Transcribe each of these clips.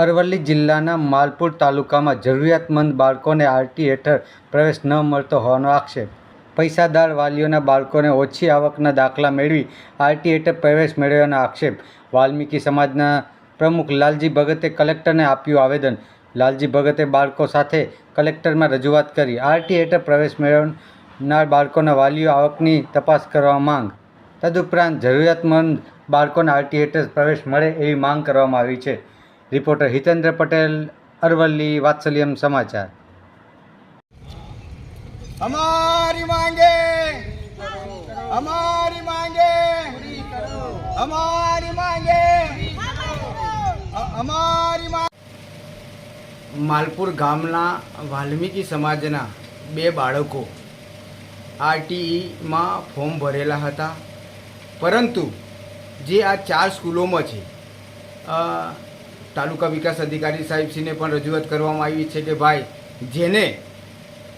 અરવલ્લી જિલ્લાના માલપુર તાલુકામાં જરૂરિયાતમંદ બાળકોને આરટી હેઠળ પ્રવેશ ન મળતો હોવાનો આક્ષેપ. પૈસાદાર વાલીઓના બાળકોને ઓછી આવકના દાખલા મેળવી આરટી હેઠળ પ્રવેશ મેળવ્યાનો આક્ષેપ. વાલ્મીકી સમાજના પ્રમુખ લાલજી ભગતે કલેક્ટરને આપ્યું આવેદન. લાલજી ભગતે બાળકો સાથે કલેક્ટરમાં રજૂઆત કરી આરટી હેઠળ પ્રવેશ મેળવનાર બાળકોના વાલીઓ આવકની તપાસ કરવા માંગ. તદુપરાંત જરૂરિયાતમંદ બાળકોને આરટી હેઠળ પ્રવેશ મળે એવી માંગ કરવામાં આવી છે. રિપોર્ટર હિતેન્દ્ર પટેલ અરવલ્લી વાત્સલ્યમ સમાચાર. અમારી માંગે અમારી માંગે અમારી માંગે અમારી માલપુર ગામના વાલ્મીકી સમાજના બે બાળકો આરટીઈમાં ફોર્મ ભરેલા હતા. પરંતુ જે આ ચાર સ્કૂલોમાં છે તાલુકા વિકાસ અધિકારી સાહેબશ્રીને પણ રજૂઆત કરવામાં આવી છે કે ભાઈ, જેને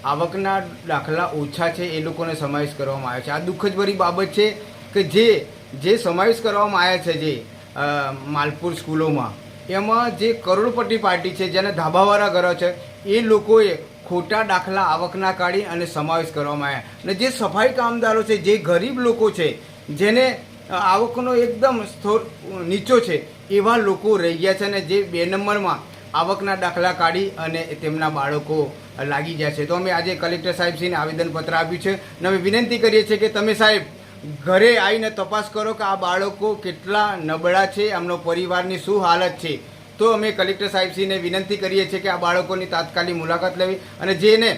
આવકના દાખલા ઓછા છે, એ લોકોને સમાવેશ કરવામાં આવ્યો છે. આ દુઃખદભરી બાબત છે કે જે જે સમાવેશ કરવામાં આવ્યા છે જે માલપુર સ્કૂલોમાં, એમાં જે કરોડપટ્ટી પાર્ટી છે, જેને ધાબાવાળા ઘરો છે, એ લોકોએ ખોટા દાખલા આવકના કાઢી અને સમાવેશ કરવામાં આવ્યા. અને જે સફાઈ કામદારો છે, જે ગરીબ લોકો છે, જેને આવકનો એકદમ સ્થોર નીચો છે એવા લોકો રહી ગયા છે અને જે બે નંબરમાં આવકના દાખલા કાઢી અને તેમના બાળકો લાગી જાય છે. તો અમે આજે કલેક્ટર સાહેબશ્રીને આવેદનપત્ર આપ્યું છે અને અમે વિનંતી કરીએ છીએ કે તમે સાહેબ ઘરે આવીને તપાસ કરો કે આ બાળકો કેટલા નબળા છે એમનો પરિવારની શું હાલત છે. તો અમે કલેક્ટર સાહેબશ્રીને વિનંતી કરીએ છીએ કે આ બાળકોની તાત્કાલિક મુલાકાત લેવી અને જેને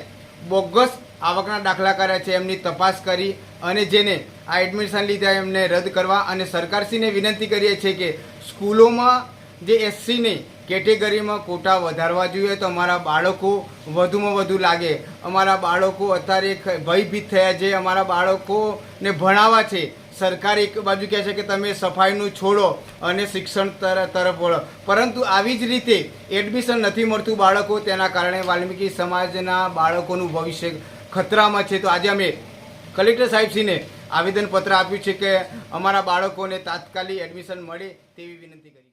બોગસ આવકના દાખલા કર્યા છે, એમની તપાસ કરી અને જેને આ એડમિશન લીધા એમને રદ કરવા અને સરકારશ્રીને વિનંતી કરીએ છીએ કે સ્કૂલોમાં જે એસસીની કેટેગરીમાં કોટા વધારવા જોઈએ તો અમારા બાળકો વધુમાં વધુ લાગે. અમારા બાળકો અત્યારે ભયભીત થયા છે, અમારા બાળકોને ભણાવવા છે. સરકાર એક બાજુ કહે છે કે તમે સફાઈનું છોડો અને શિક્ષણ તર- તરફ વળો. પરંતુ આવી જ રીતે એડમિશન નથી મળતું બાળકો, તેના કારણે વાલ્મીકી સમાજના બાળકોનું ભવિષ્ય ખતરામાં છે. તો આજે અમે કલેક્ટર સાહેબશ્રીને આવેદનપત્ર આપ્યું છે કે અમારા બાળકોને તાત્કાલિક એડમિશન મળે તેવી વિનંતી કરી.